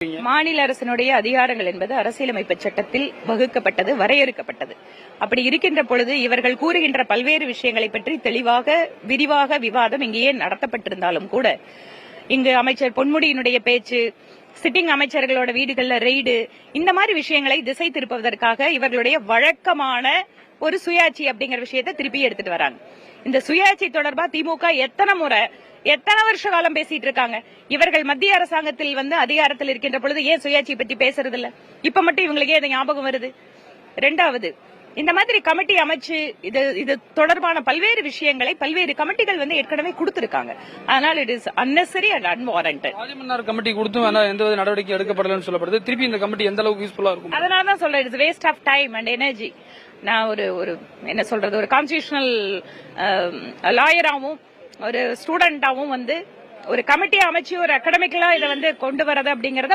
மாநில அரசினுடைய அதிகாரங்கள் என்பது அரசியலமைப்பு சட்டத்தில் வகுக்கப்பட்டது வரையறுக்கப்பட்டது. அப்படி இருக்கின்ற பொழுது இவர்கள் கூறுகின்ற பல்வேறு விஷயங்களை பற்றி தெளிவாக விரிவாக விவாதம் இங்கேயே நடத்தப்பட்டிருந்தாலும் கூட இங்கு அமைச்சர் பொன்முடியினுடைய பேச்சு சிட்டிங் அமைச்சர்களோட வீடுகளில் ரெய்டு இந்த மாதிரி விஷயங்களை திசை திருப்புவதற்காக இவர்களுடைய வழக்கமான ஒரு சுயாட்சி அப்படிங்கிற விஷயத்தை திருப்பி எடுத்துட்டு வராங்க. இந்த சுயாட்சி தொடர்பா திமுக எத்தனை முறை எத்தனை வருஷ காலம் பேசிட்டு இருக்காங்க? இவர்கள் மத்திய அரசாங்கத்தில் வந்து அதிகாரத்தில் இருக்கின்ற பொழுது ஏன் சுயாட்சி பத்தி பேசுறது இல்ல இப்ப மட்டும் இவங்களுக்கே இது ஞாபகம் வருது. ரெண்டாவது இந்த மாதிரி கமிட்டி அமைச்சு இது இது தொடர்பான பல்வேறு விஷயங்களை பல்வேறு கமிட்டிகள் வந்து ஏற்கனவே கொடுத்திருக்காங்க. அதனால it is unnecessary and unwarranted. Rajamannar committee கொடுத்தும் எந்த நடவடிக்கை எடுக்கப்படலன்னு சொல்லப்படுது. திருப்பி இந்த கமிட்டி எந்த அளவுக்கு யூஸ்ஃபுல்லா இருக்கும்? அதனால தான் சொல்றேன் it's waste of time and energy நான் ஒரு ஒரு என்ன சொல்றது ஒரு கான்ஸ்டியூஷனல் லாயராகவும் um, ஒரு ஸ்டூடெண்டாகவும் வந்து ஒரு கமிட்டி அமைச்சு ஒரு அகடமிக்கலா இதை வந்து கொண்டு வரது அப்படிங்கறத